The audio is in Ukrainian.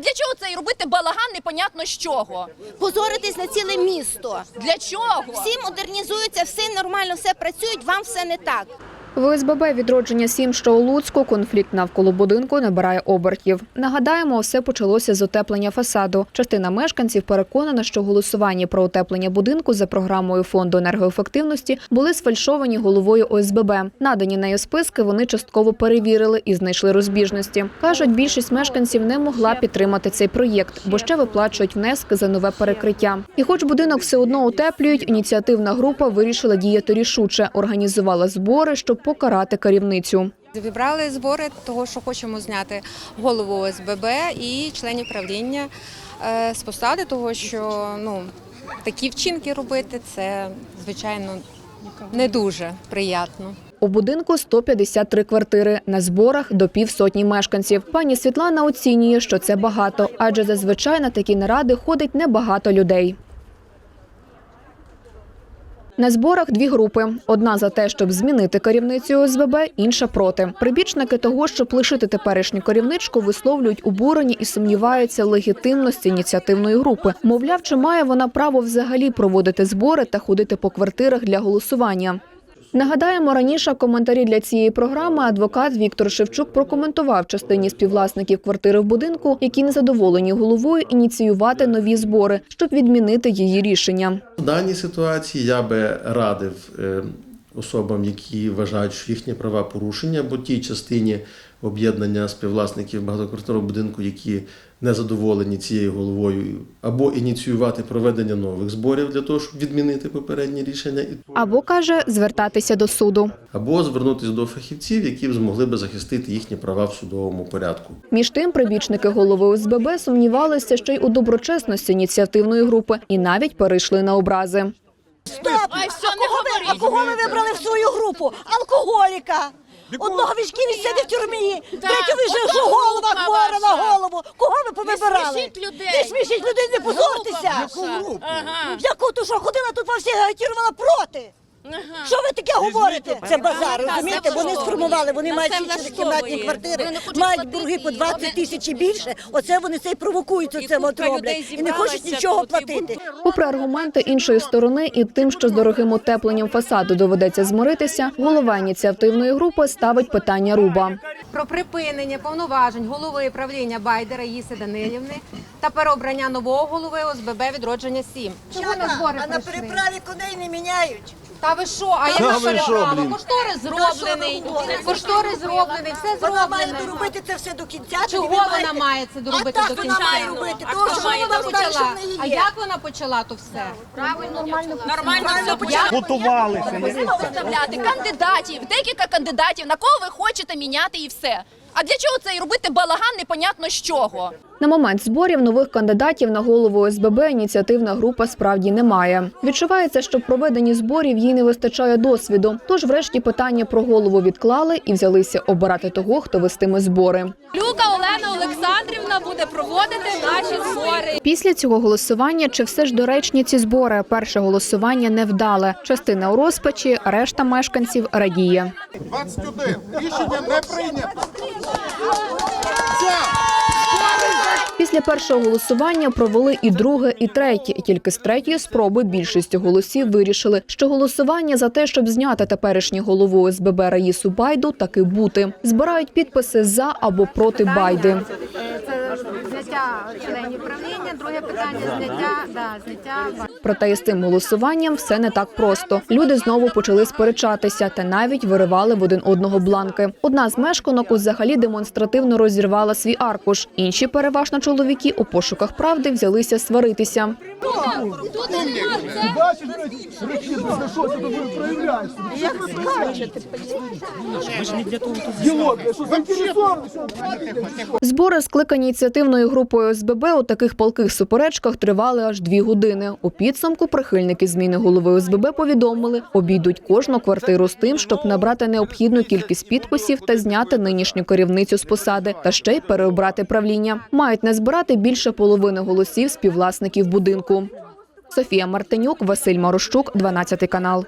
Для чого це і робити балаган непонятно з чого? Позоритись на ціле місто. Для чого? Всі модернізуються, все нормально, все працюють, вам все не так. В ОСББ відродження 7, що у Луцьку, конфлікт навколо будинку набирає обертів. Нагадаємо, все почалося з утеплення фасаду. Частина мешканців переконана, що голосування про утеплення будинку за програмою фонду енергоефективності були сфальшовані головою ОСББ. Надані нею списки вони частково перевірили і знайшли розбіжності. кажуть, більшість мешканців не могла підтримати цей проєкт, бо ще виплачують внески за нове перекриття. І, хоч будинок все одно утеплюють, ініціативна група вирішила діяти рішуче, організувала збори, щоб покарати керівницю. Зібрали збори того, що хочемо зняти голову ОСББ і членів правління е, з посади, того що ну такі вчинки робити це звичайно не дуже приємно. У будинку 153 квартири, на зборах до півсотні мешканців. Пані Світлана оцінює, що це багато, адже зазвичай на такі наради ходить небагато людей. На зборах дві групи: одна за те, щоб змінити керівницю ОСББ, інша проти. Прибічники того, щоб лишити теперішню керівничку, висловлюють обурені і сумніваються в легітимності ініціативної групи. Мовляв, чи має вона право взагалі проводити збори та ходити по квартирах для голосування. Нагадаємо, раніше коментарі для цієї програми адвокат Віктор Шевчук прокоментував частині співвласників квартири в будинку, які незадоволені головою ініціювати нові збори, щоб відмінити її рішення. В даній ситуації я би радив е, особам, які вважають, що їхні права порушення, або тій частині об'єднання співвласників багатоквартирного будинку, які не задоволені цією головою, або ініціювати проведення нових зборів для того, щоб відмінити попередні рішення, Або каже звертатися до суду. або звернутися до фахівців, які б змогли би захистити їхні права в судовому порядку. Між тим, прибічники голови ОСББ сумнівалися ще й у доброчесності ініціативної групи і навіть перейшли на образи. Стоп! Ай, все, а, не кого ви, а кого ви вибрали в свою групу? Алкоголіка! Одного вічків сидить в тюрмі, третього вже же що голова хвора на голову. Кого ви повибирали? смішіть людей. Не смішіть людей, не позортеся! Ага. Яку ту що ходила тут во всіх агітірувала проти? Ага. Що ви таке говорите? Це базар, розумієте? Вони сформували, вони мають чотирикімнатні влаштовує. квартири, мають борги по їм. 20 тисяч і більше. Оце вони це і провокують, І це от роблять. І не хочуть нічого платити. Попри аргументи іншої сторони і тим, що з дорогим утепленням фасаду доведеться змиритися, голова ініціативної групи ставить питання руба. Про припинення повноважень голови правління Байдера Їси Данилівни та переобрання нового голови ОСББ відродження 7. Чому на збори А на переправі коней не міняють. Та ви що? А яка переправа? Кошторис зроблений, кошторис зроблений, все Вона має зроблене. доробити це все до кінця. Чого ви вона маєте- має це доробити а до так кінця? Вона має робити, А тому хто має вона що почала? неї А є. як вона почала то все? Нормально все почала. Готувалися. виставляти кандидатів, декілька кандидатів, на кого ви хочете міняти і все. А для чого це і робити балаган непонятно з чого? На момент зборів нових кандидатів на голову ОСББ ініціативна група справді не має. Відчувається, що в проведенні зборів їй не вистачає досвіду. Тож, врешті, питання про голову відклали і взялися обирати того, хто вестиме збори. Люка Олена Олександрівна буде проводити наші збори. Після цього голосування чи все ж доречні ці збори? Перше голосування не вдале. Частина у розпачі, решта мешканців радіє. 21. Рішення не прийнято. Після першого голосування провели і друге, і третє. Тільки з третьої спроби більшістю голосів вирішили, що голосування за те, щоб зняти теперішню голову ОСББ Раїсу Байду, таки бути. Збирають підписи за або проти Байди. Зняття членів правління, друге питання зняття, да, зняття Проте із тим голосуванням все не так просто. Люди знову почали сперечатися та навіть виривали в один одного бланки. Одна з мешканок взагалі демонстративно розірвала свій аркуш. Інші, переважно чоловіки, у пошуках правди взялися сваритися. Бачиш, блядь, що ти тут проявляєш? Як скачете? Діло, що заінтересований, що Збори, скликані ініціативною групою ОСББ, у таких палких суперечках тривали аж дві години. У підсумку прихильники зміни голови ОСББ повідомили, обійдуть кожну квартиру з тим, щоб набрати необхідну кількість підписів та зняти нинішню керівницю з посади, та ще й переобрати правління. Мають не збирати більше половини голосів співвласників будинку. Софія Мартинюк, Василь Марощук, 12 канал.